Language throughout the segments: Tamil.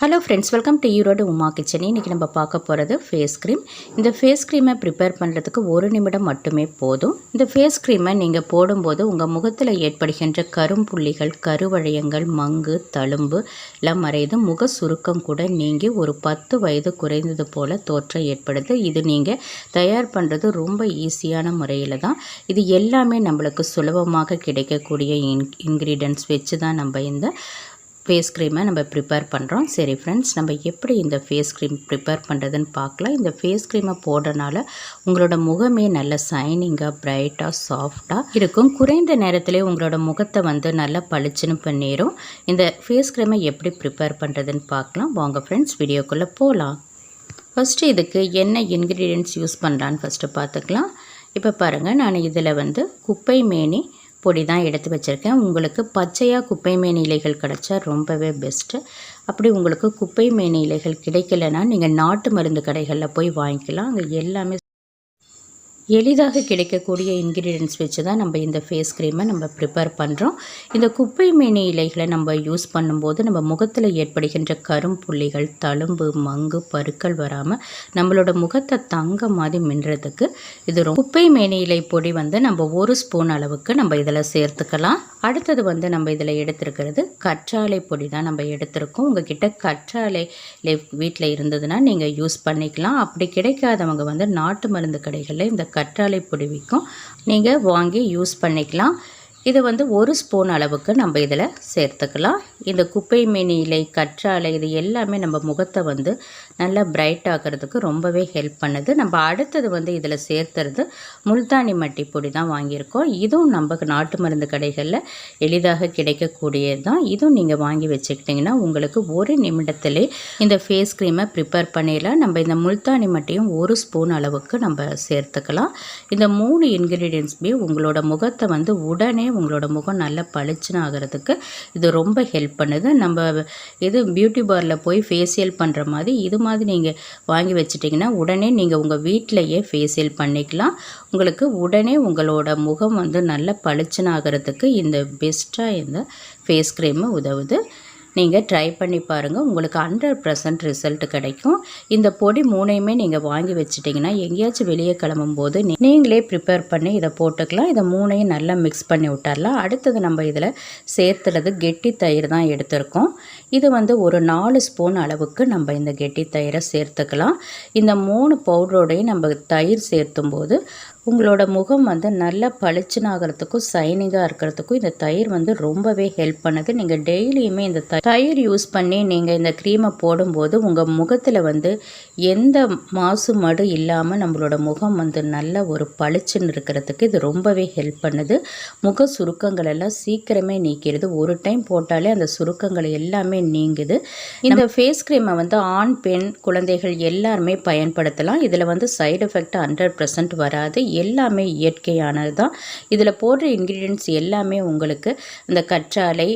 Hello friends welcome to Erode Uma kitchen இன்றைக்கி நம்ம பார்க்க போகிறது ஃபேஸ் க்ரீம் இந்த ஃபேஸ் க்ரீமை ப்ரிப்பேர் பண்ணுறதுக்கு ஒரு நிமிடம் மட்டுமே போதும். இந்த ஃபேஸ் க்ரீமை நீங்கள் போடும்போது உங்கள் முகத்தில் ஏற்படுகின்ற கரும்புள்ளிகள் கருவளையங்கள் மங்கு தழும்பு எல்லாம் மறைந்து முக சுருக்கம் கூட நீங்கி ஒரு பத்து வயது குறைந்தது போல் தோற்றம் ஏற்படுது. இது நீங்கள் தயார் பண்ணுறது ரொம்ப ஈஸியான முறையில் தான். இது எல்லாமே நம்மளுக்கு சுலபமாக கிடைக்கக்கூடிய இன் இன்க்ரீடியன்ஸ் வச்சு தான் நம்ம இந்த ஃபேஸ் க்ரீமை நம்ம ப்ரிப்பேர் பண்ணுறோம். சரி ஃப்ரெண்ட்ஸ் நம்ம எப்படி இந்த ஃபேஸ் க்ரீம் ப்ரிப்பேர் பண்ணுறதுன்னு பார்க்கலாம். இந்த ஃபேஸ் க்ரீமை போடுறனால உங்களோட முகமே நல்ல சைனிங்காக ப்ரைட்டாக சாஃப்டாக இருக்கும். குறைந்த நேரத்திலே உங்களோட முகத்தை வந்து நல்லா பளிச்சுன்னு பண்ணிடும் இந்த ஃபேஸ் க்ரீமை எப்படி ப்ரிப்பேர் பண்ணுறதுன்னு பார்க்கலாம். வாங்க ஃப்ரெண்ட்ஸ் வீடியோக்குள்ளே போகலாம். ஃபஸ்ட்டு இதுக்கு என்ன இன்க்ரீடியன்ட்ஸ் யூஸ் பண்ணுறான்னு ஃபஸ்ட்டு பார்த்துக்கலாம். இப்போ பாருங்கள் நான் இதில் வந்து குப்பை மேனி பொடி தான் எடுத்து வச்சுருக்கேன். உங்களுக்கு பச்சையாக குப்பை மேனி இலைகள் கிடச்சா ரொம்பவே பெஸ்ட்டு அப்படி உங்களுக்கு குப்பை மேனி இலைகள் கிடைக்கலன்னா நீங்கள் நாட்டு மருந்து கடைகளில் போய் வாங்கிக்கலாம். அங்கே எல்லாமே எளிதாக கிடைக்கக்கூடிய இன்க்ரீடியன்ஸ் வச்சு தான் நம்ம இந்த ஃபேஸ் க்ரீமை நம்ம ப்ரிப்பேர் பண்ணுறோம் இந்த குப்பை மேனி இலைகளை நம்ம யூஸ் பண்ணும்போது நம்ம முகத்தில் ஏற்படுகின்ற கரும்புள்ளிகள் தழும்பு மங்கு பருக்கள் வராமல் நம்மளோட முகத்தை தங்க மாதிரி மின்னுறதுக்கு இது ரொம்ப குப்பை மேனி இலை பொடி வந்து நம்ம ஒரு ஸ்பூன் அளவுக்கு நம்ம இதில் சேர்த்துக்கலாம். அடுத்தது வந்து நம்ம இதில் எடுத்துருக்கிறது கற்றாழை பொடி தான் நம்ம எடுத்திருக்கோம். உங்ககிட்ட கற்றாழை வீட்டில் இருந்ததுன்னா நீங்கள் யூஸ் பண்ணிக்கலாம். அப்படி கிடைக்காதவங்க வந்து நாட்டு மருந்து கடைகளில் இந்த கற்றாழை பொடி விற்கும் நீங்கள் வாங்கி யூஸ் பண்ணிக்கலாம். இதை வந்து ஒரு ஸ்பூன் அளவுக்கு நம்ம இதில் சேர்த்துக்கலாம். இந்த குப்பை மீனி இலை கற்றாழை இது எல்லாமே நம்ம முகத்தை வந்து நல்லா பிரைட் ஆகிறதுக்கு ரொம்பவே ஹெல்ப் பண்ணுது. நம்ம அடுத்தது வந்து இதில் சேர்த்துறது முல்தானி மட்டி பொடி தான் வாங்கியிருக்கோம். இதுவும் நம்ம நாட்டு மருந்து கடைகளில் எளிதாக கிடைக்கக்கூடியது தான். இதுவும் நீங்கள் வாங்கி வச்சுக்கிட்டிங்கன்னா உங்களுக்கு ஒரு நிமிடத்திலே இந்த ஃபேஸ் க்ரீமை ப்ரிப்பேர் பண்ணிடலாம். நம்ம இந்த முல்தானி மட்டியும் ஒரு ஸ்பூன் அளவுக்கு நம்ம சேர்த்துக்கலாம். இந்த மூணு இன்க்ரீடியன்ஸுமே உங்களோட முகத்தை வந்து உடனே உங்களோட முகம் நல்லா பளிச்சுன்னு ஆகிறதுக்கு இது ரொம்ப ஹெல்ப் பண்ணுது. நம்ம இது பியூட்டி பாரில் போய் ஃபேஷியல் பண்ணுற மாதிரி இது மாதிரி நீங்கள் வாங்கி வச்சிட்டிங்கன்னா உடனே நீங்கள் உங்கள் வீட்டிலையே ஃபேஷியல் பண்ணிக்கலாம். உங்களுக்கு உடனே உங்களோட முகம் வந்து நல்லா பளிச்சுன்னு ஆகிறதுக்கு இந்த பெஸ்ட்டாக இந்த ஃபேஸ் க்ரீமு உதவுது. நீங்கள் ட்ரை பண்ணி பாருங்கள் உங்களுக்கு ஹண்ட்ரட் பர்சன்ட் ரிசல்ட் கிடைக்கும். இந்த பொடி மூணையுமே நீங்கள் வாங்கி வச்சிட்டிங்கன்னா எங்கேயாச்சும் வெளியே கிளம்பும் போது நீங்களே ப்ரிப்பேர் பண்ணி இதை போட்டுக்கலாம். இதை மூணையும் நல்லா மிக்ஸ் பண்ணி விட்டுறலாம். அடுத்தது நம்ம இதில் சேர்த்துறது கெட்டி தயிர் தான் எடுத்திருக்கோம். இது வந்து ஒரு நாலு ஸ்பூன் அளவுக்கு நம்ம இந்த கெட்டி தயிரை சேர்த்துக்கலாம். இந்த மூணு பவுடரோடையும் நம்ம தயிர் சேர்த்தும் போது உங்களோட முகம் வந்து நல்லா பளிச்சுன்னு ஆகிறதுக்கும் சைனிங்காக இருக்கிறதுக்கும் இந்த தயிர் வந்து ரொம்பவே ஹெல்ப் பண்ணுது. நீங்கள் டெய்லியுமே இந்த தயிர் யூஸ் பண்ணி நீங்கள் இந்த க்ரீமை போடும்போது உங்கள் முகத்தில் வந்து எந்த மாசு மடு இல்லாமல் நம்மளோட முகம் வந்து நல்ல ஒரு பளிச்சுன்னு இருக்கிறதுக்கு இது ரொம்பவே ஹெல்ப் பண்ணுது. முக சுருக்கங்கள் எல்லாம் சீக்கிரமே நீக்கிறது ஒரு டைம் போட்டாலே அந்த சுருக்கங்கள் எல்லாமே நீங்குது. இந்த ஃபேஸ் க்ரீமை வந்து ஆண் பெண் குழந்தைகள் எல்லாருமே பயன்படுத்தலாம். இதில் வந்து சைடு எஃபெக்ட் ஹண்ட்ரட் பர்சன்ட் வராது. எல்லாமே இயற்கையானது தான். இதில் போடுற இன்க்ரீடியன்ட்ஸ் எல்லாமே உங்களுக்கு இந்த கற்றாழை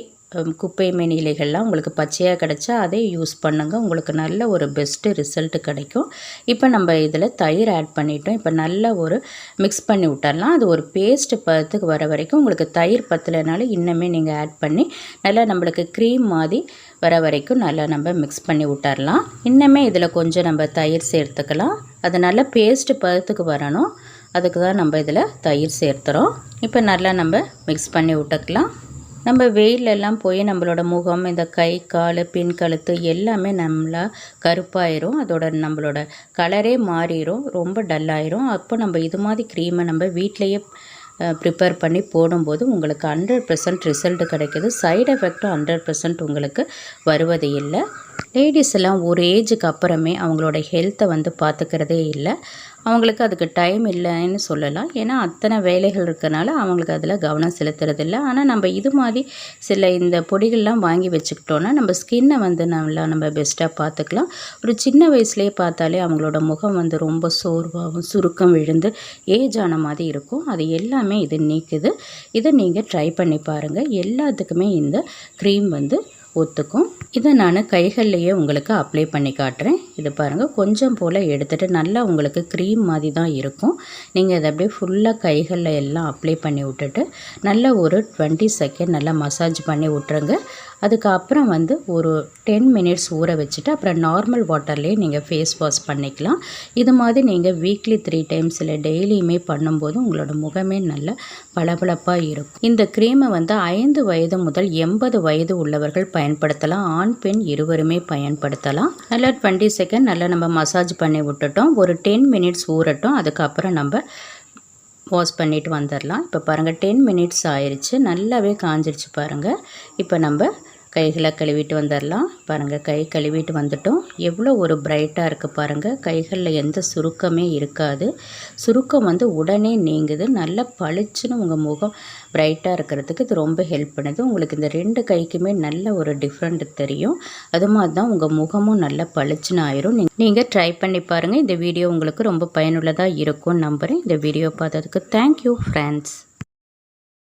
குப்பை மேனி இலைகள்லாம் உங்களுக்கு பச்சையாக கிடச்சா அதே யூஸ் பண்ணுங்கள் உங்களுக்கு நல்ல ஒரு பெஸ்ட்டு ரிசல்ட்டு கிடைக்கும். இப்போ நம்ம இதில் தயிர் ஆட் பண்ணிட்டோம். இப்போ நல்ல ஒரு மிக்ஸ் பண்ணி விட்டுடலாம் அது ஒரு பேஸ்ட் பதத்துக்கு வர வரைக்கும் உங்களுக்கு தயிர் பத்தலைனாலும் இன்னுமே நீங்கள் ஆட் பண்ணி நல்லா நம்மளுக்கு க்ரீம் மாதிரி வர வரைக்கும் நல்லா நம்ம மிக்ஸ் பண்ணி விட்டுடலாம் இன்னுமே இதில் கொஞ்சம் நம்ம தயிர் சேர்த்துக்கலாம். அது நல்லா பேஸ்ட்டு பதத்துக்கு வரணும். அதுக்கு தான் நம்ம இதில் தயிர் சேர்த்துறோம். இப்போ நல்லா நம்ம மிக்ஸ் பண்ணி விட்டுக்கலாம். நம்ம வெயிலெல்லாம் போய் நம்மளோட முகம் இந்த கை கால் பின் கழுத்து எல்லாமே நம்மளா கருப்பாயிரும். அதோட நம்மளோட கலரே மாறிடும் ரொம்ப டல்லாயிரும் அப்போ நம்ம இது மாதிரி க்ரீமை நம்ம வீட்டிலையே ப்ரிப்பேர் பண்ணி போடும்போது உங்களுக்கு ஹண்ட்ரட் பர்சன்ட் ரிசல்ட் கிடைக்கிது. சைடு எஃபெக்டும் ஹண்ட்ரட் பர்சன்ட் உங்களுக்கு வருவது இல்லை லேடிஸ் எல்லாம் ஒரு ஏஜுக்கு அப்புறமே அவங்களோட ஹெல்த்தை வந்து பார்த்துக்கிறதே இல்லை. அவங்களுக்கு அதுக்கு டைம் இல்லைன்னு சொல்லலாம். ஏன்னா அத்தனை வேலைகள் இருக்கிறனால அவங்களுக்கு அதில் கவனம் செலுத்துறதில்ல. ஆனால் நம்ம இது மாதிரி சில இந்த பொடிகள்லாம் வாங்கி வச்சுக்கிட்டோன்னா நம்ம ஸ்கின்னை வந்து நல்லா நம்ம பெஸ்ட்டாக பார்த்துக்கலாம் ஒரு சின்ன வயசுலேயே பார்த்தாலே அவங்களோட முகம் வந்து ரொம்ப சோர்வாகவும் சுருக்கம் விழுந்து ஏஜ் ஆன மாதிரி இருக்கும். அது எல்லாமே இது நீக்குது. இதை நீங்கள் ட்ரை பண்ணி பாருங்கள் எல்லாத்துக்குமே இந்த க்ரீம் வந்து ஒத்துக்கும். இதை நான் கைகள்லையே உங்களுக்கு அப்ளை பண்ணி காட்டுறேன். இது பாருங்கள் கொஞ்சம் போல் எடுத்துகிட்டு நல்லா உங்களுக்கு க்ரீம் மாதிரி தான் இருக்கும். நீங்கள் இதை அப்படியே ஃபுல்லாக கைகளில் எல்லாம் அப்ளை பண்ணி விட்டுட்டு நல்ல ஒரு டுவெண்ட்டி செகண்ட் நல்லா மசாஜ் பண்ணி விட்ருங்க அதுக்கப்புறம் வந்து ஒரு டென் மினிட்ஸ் ஊற வச்சுட்டு அப்புறம் நார்மல் வாட்டர்லேயே நீங்கள் ஃபேஸ் வாஷ் பண்ணிக்கலாம். இது மாதிரி நீங்கள் வீக்லி த்ரீ டைம்ஸ் இல்லை டெய்லியுமே பண்ணும்போது உங்களோட முகமே நல்ல பளபளப்பாக இருக்கும். இந்த க்ரீமை வந்து ஐந்து வயது முதல் எண்பது வயது உள்ளவர்கள் பயன்படுத்தலாம். ஆண் பெண் இருவருமே பயன்படுத்தலாம். நல்லா டுவெண்ட்டி செகண்ட் நல்லா நம்ம மசாஜ் பண்ணி விட்டுட்டோம். ஒரு டென் மினிட்ஸ் ஊறட்டும். அதுக்கப்புறம் நம்ம வாஷ் பண்ணிவிட்டு வந்துடலாம் இப்போ பாருங்கள் டென் மினிட்ஸ் ஆயிடுச்சு நல்லாவே காஞ்சிருச்சு பாருங்கள் இப்போ நம்ம கைகளை கழுவிட்டு வந்துடலாம். பாருங்கள் கை கழுவிட்டு வந்துட்டோம். எவ்வளோ ஒரு பிரைட்டாக இருக்குது பாருங்கள் கைகளில் எந்த சுருக்கமே இருக்காது. சுருக்கம் வந்து உடனே நீங்குது. நல்லா பளிச்சுன்னு உங்கள் முகம் பிரைட்டாக இருக்கிறதுக்கு இது ரொம்ப ஹெல்ப் பண்ணுது. உங்களுக்கு இந்த ரெண்டு கைக்குமே நல்ல ஒரு டிஃப்ரெண்ட் தெரியும். அது மாதிரி தான் உங்கள் முகமும் நல்லா பளிச்சுன்னு ஆயிரும். நீங்கள் ட்ரை பண்ணி பாருங்கள் இந்த வீடியோ உங்களுக்கு ரொம்ப பயனுள்ளதாக இருக்கும்னு நம்புகிறேன் இந்த வீடியோ பார்த்ததுக்கு தேங்க்யூ ஃப்ரெண்ட்ஸ்